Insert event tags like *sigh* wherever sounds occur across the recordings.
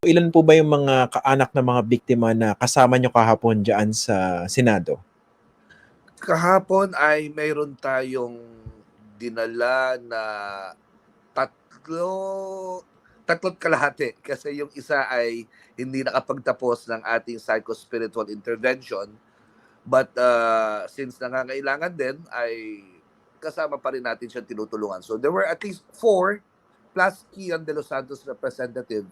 Ilan po ba yung mga kaanak ng mga biktima na kasama nyo kahapon dyan sa Senado? Kahapon ay mayroon tayong dinala na tatlo tatlot kalahati *laughs* kasi yung isa ay hindi nakapagtapos ng ating psycho-spiritual intervention but uh, since nangangailangan din ay kasama pa rin natin siya tinutulungan. So there were at least four plus Kian de los Santos representative,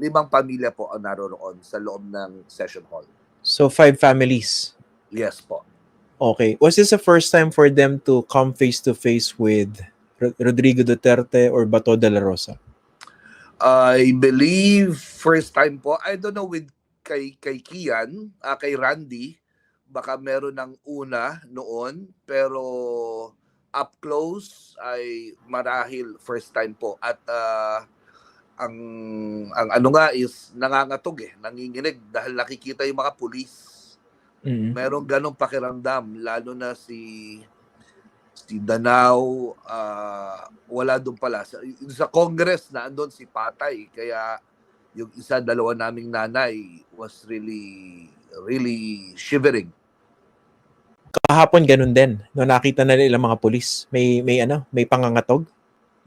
limang pamilya po ang naroroon sa loob ng session hall. So, five families. Yes po. Okay. Was this the first time for them to come face to face with Ro- Rodrigo Duterte or Bato de la Rosa? I believe first time po. I don't know with kay kay Kian, ah, kay Randy, baka meron ng una noon pero up close ay marahil first time po at ah, ang ang ano nga is nangangatog eh, nanginginig dahil nakikita yung mga pulis. Mm. Merong ganong pakiramdam lalo na si si Danao ah, wala doon pala sa, sa Congress na andun si Patay kaya yung isa dalawa naming nanay was really really shivering Kahapon ganun din. No nakita na nila mga pulis. May may ano, may pangangatog.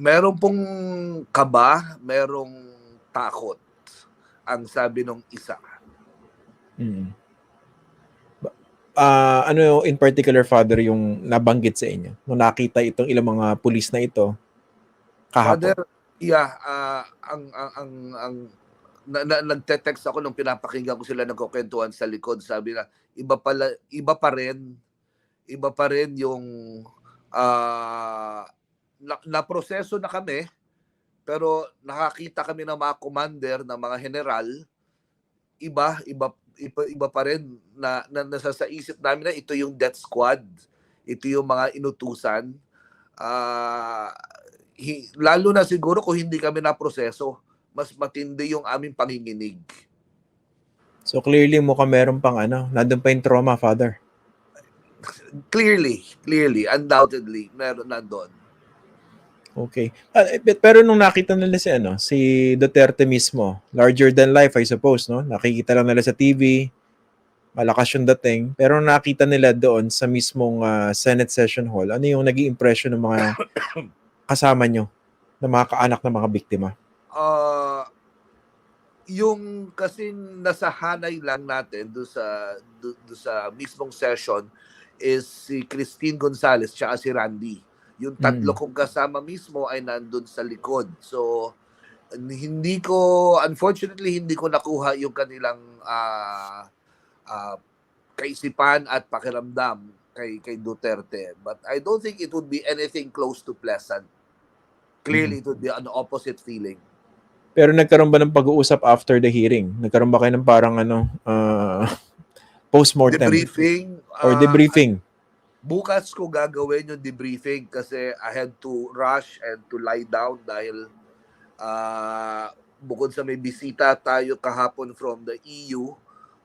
Meron pong kaba merong takot ang sabi nung isa Mm. Ah, ano in particular father yung nabanggit sa inyo nung nakita itong ilang mga pulis na ito kahapon? Father, yeah, ah, ang ang ang, ang na, na, nagte-text ako nung pinapakinggan ko sila nagkukwentuhan sa likod. Sabi na, iba pala, iba pa rin, iba pa rin yung ah na, na proseso na kami, pero nakakita kami ng mga commander, ng mga general, iba, iba, iba, iba pa rin na, na nasa sa isip namin na ito yung death squad. Ito yung mga inutusan. Ah, hi- lalo na siguro kung hindi kami na proseso, mas matindi yung aming panginginig. So clearly mukhang meron pang ano, nandun pa yung trauma, father. Clearly, clearly, undoubtedly, meron na doon. Okay. But- pero nung nakita nila si ano, si Duterte mismo, larger than life I suppose, no? Nakikita lang nila sa TV, malakas yung dating, pero nung nakita nila doon sa mismong ah, Senate session hall, ano yung naging impression ng mga *coughs* kasama nyo, ng mga kaanak ng mga biktima? Ah, yung kasi nasahanay lang natin do sa do, do sa mismong session is si Christine Gonzalez tsaka si Randy. Yung tatlo Mm. kong kasama mismo ay nandun sa likod. So hindi ko unfortunately hindi ko nakuha yung kanilang ah ah, kaisipan at pakiramdam kay kay Duterte. But I don't think it would be anything close to pleasant. Clearly it would be an opposite feeling. Pero nagkaroon ba ng pag-uusap after the hearing? Nagkaroon ba kayo ng parang ano, ah, *laughs* post-mortem? debriefing. Or debriefing? Bukas ko gagawin yung debriefing kasi I had to rush and to lie down dahil ah, bukod sa may bisita tayo kahapon from the EU,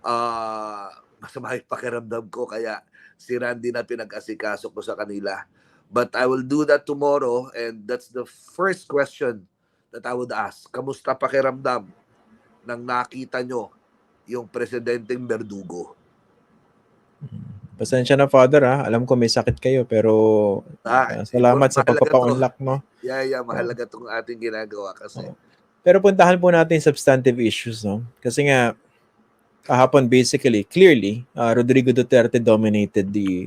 ah masama yung pakiramdam ko kaya si Randy na pinag-asikaso ko sa kanila. But I will do that tomorrow and that's the first question that I would ask. Kamusta pakiramdam nang nakita nyo yung presidenteng Berdugo? Pasensya na, Father, ha? Alam ko may sakit kayo, pero Ah, ah, salamat sa pagpapa-unlock mo. Yeah, yeah, mahalaga itong ating ginagawa kasi. Oo. Pero puntahan po natin substantive issues, no? Kasi nga, kahapon, basically, clearly, ah, Rodrigo Duterte dominated the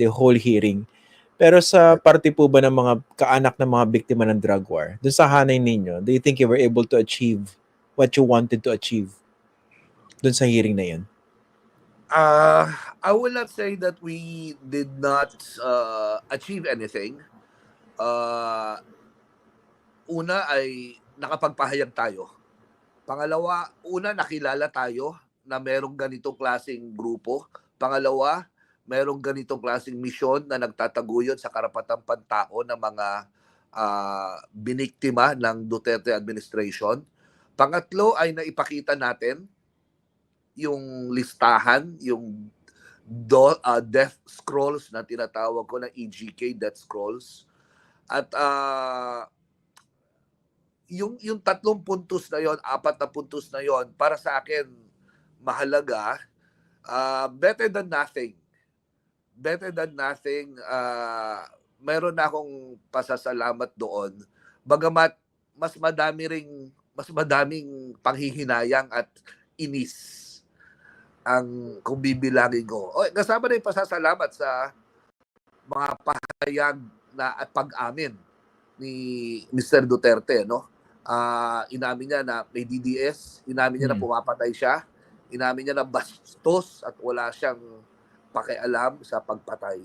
the whole hearing. Pero sa parte po ba ng mga kaanak ng mga biktima ng drug war, dun sa hanay ninyo, do you think you were able to achieve what you wanted to achieve dun sa hearing na yun? Uh, I will not say that we did not uh, achieve anything. Uh, una ay nakapagpahayag tayo. Pangalawa, una nakilala tayo na merong ganitong klaseng grupo. Pangalawa, merong ganitong klaseng misyon na nagtataguyod sa karapatang pantao ng mga ah, biniktima ng Duterte administration. Pangatlo ay naipakita natin yung listahan, yung do, ah, death scrolls na tinatawag ko na EGK death scrolls. At ah, yung yung tatlong puntos na yon, apat na puntos na yon para sa akin mahalaga uh, better than nothing. Better than nothing uh, meron na akong pasasalamat doon. Bagamat mas madami ring mas madaming panghihinayang at inis ang kung bibilangin ko. O, kasama na yung pasasalamat sa mga pahayag na at pag-amin ni Mr. Duterte, no? Ah, inamin niya na may DDS, inamin niya na Hmm. pumapatay siya, inamin niya na bastos at wala siyang pakialam sa pagpatay.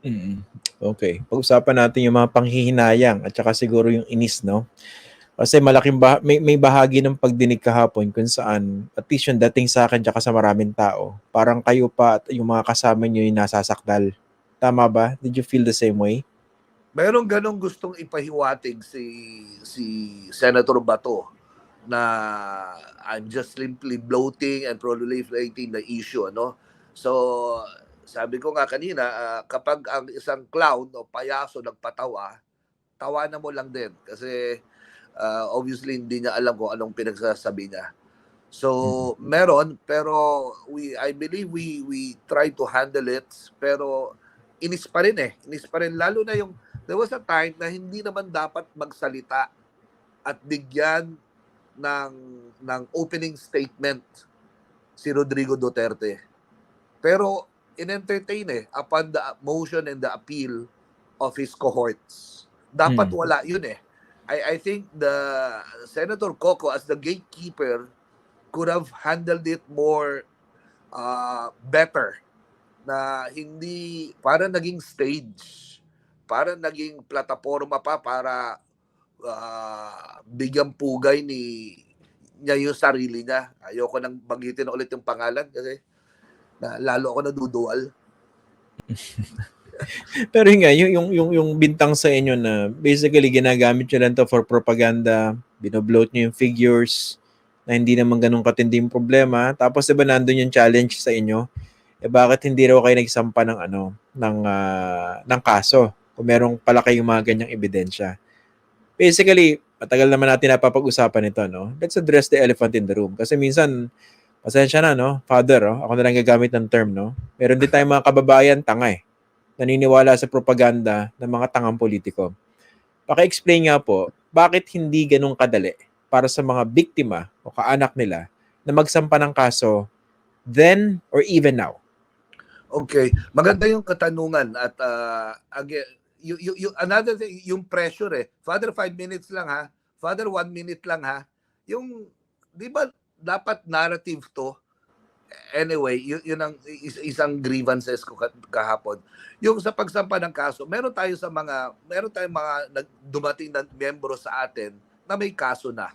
Mm. Okay. Pag-usapan natin yung mga panghihinayang at saka siguro yung inis, no? Kasi malaking bah- may, may bahagi ng pagdinig kahapon kung saan at least yung dating sa akin tsaka sa maraming tao, parang kayo pa at yung mga kasama nyo yung nasasakdal. Tama ba? Did you feel the same way? Mayroong ganong gustong ipahiwatig si si Senator Bato na I'm just simply bloating and proliferating the issue, no? So, sabi ko nga kanina, ah, kapag ang isang clown o payaso nagpatawa, tawanan mo lang din kasi ah, obviously hindi niya alam kung anong pinagsasabi niya. So, meron pero we I believe we we try to handle it pero inis pa rin eh. Inis pa rin lalo na yung there was a time na hindi naman dapat magsalita at bigyan ng ng opening statement si Rodrigo Duterte. Pero in-entertain eh upon the motion and the appeal of his cohorts. Dapat Hmm. wala yun eh. I I think the Senator Coco as the gatekeeper could have handled it more uh, better na hindi para naging stage para naging plataforma pa para ah, bigyang pugay ni niya yung sarili niya. Ayoko nang banggitin ulit yung pangalan kasi na, lalo ako nadudual. *laughs* *laughs* Pero nga, yung, yung, yung, yung bintang sa inyo na basically ginagamit nyo lang to for propaganda, binobloat nyo yung figures, na hindi naman ganun katinding problema. Tapos diba nandun yung challenge sa inyo, eh bakit hindi raw kayo nagsampa ng ano, ng, ah, ng kaso kung merong pala kayong mga ganyang ebidensya. Basically, matagal naman natin napapag-usapan ito, no? Let's address the elephant in the room. Kasi minsan, pasensya na, no? Father, oh, ako na lang gagamit ng term, no? Meron din tayong mga kababayan, tanga eh naniniwala sa propaganda ng mga tangang politiko. Paki-explain nga po, bakit hindi ganun kadali para sa mga biktima o kaanak nila na magsampa ng kaso then or even now? Okay, maganda yung katanungan at uh, again, you, you, you, another thing, yung pressure eh. Father, five minutes lang ha. Father, one minute lang ha. Yung, di ba, dapat narrative to. Anyway, yun, yun ang is, isang grievances ko ka- kahapon. Yung sa pagsampa ng kaso, meron tayo sa mga, meron tayong mga dumating na miyembro sa atin na may kaso na.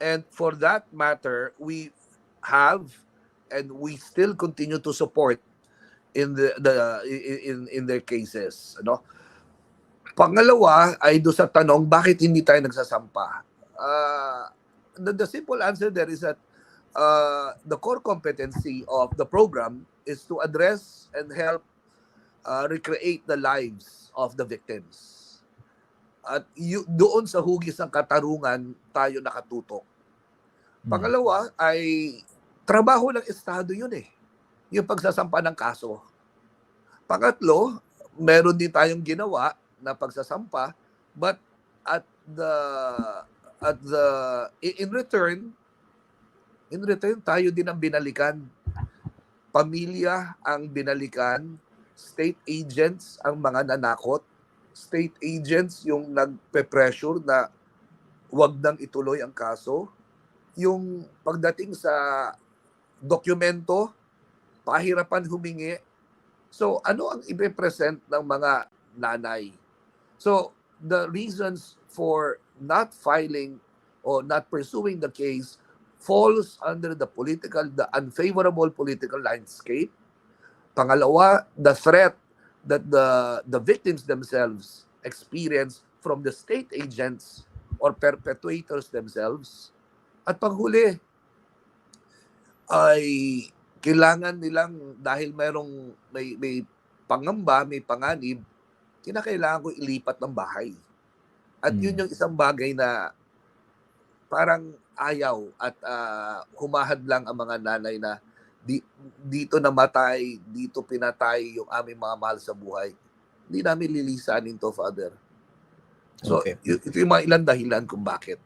And for that matter, we have and we still continue to support in the, the in in their cases ano pangalawa ay do sa tanong bakit hindi tayo nagsasampa uh, the, the simple answer there is that uh, the core competency of the program is to address and help uh, recreate the lives of the victims at yu, doon sa hugis ng katarungan tayo nakatutok Pangalawa ay trabaho ng Estado yun eh. Yung pagsasampa ng kaso. Pangatlo, meron din tayong ginawa na pagsasampa but at the at the in return in return tayo din ang binalikan. Pamilya ang binalikan, state agents ang mga nanakot, state agents yung nagpe-pressure na wag nang ituloy ang kaso yung pagdating sa dokumento, pahirapan humingi. So, ano ang ibe-present ng mga nanay? So, the reasons for not filing or not pursuing the case falls under the political, the unfavorable political landscape. Pangalawa, the threat that the the victims themselves experience from the state agents or perpetrators themselves. At panghuli, ay kailangan nilang dahil mayroong may may pangamba, may panganib, kinakailangan ko ilipat ng bahay. At Mm. yun yung isang bagay na parang ayaw at ah, humahad lang ang mga nanay na di, dito namatay, dito pinatay yung aming mga mahal sa buhay. Hindi namin lilisanin to, Father. So, Okay. ito yung mga ilang dahilan kung bakit.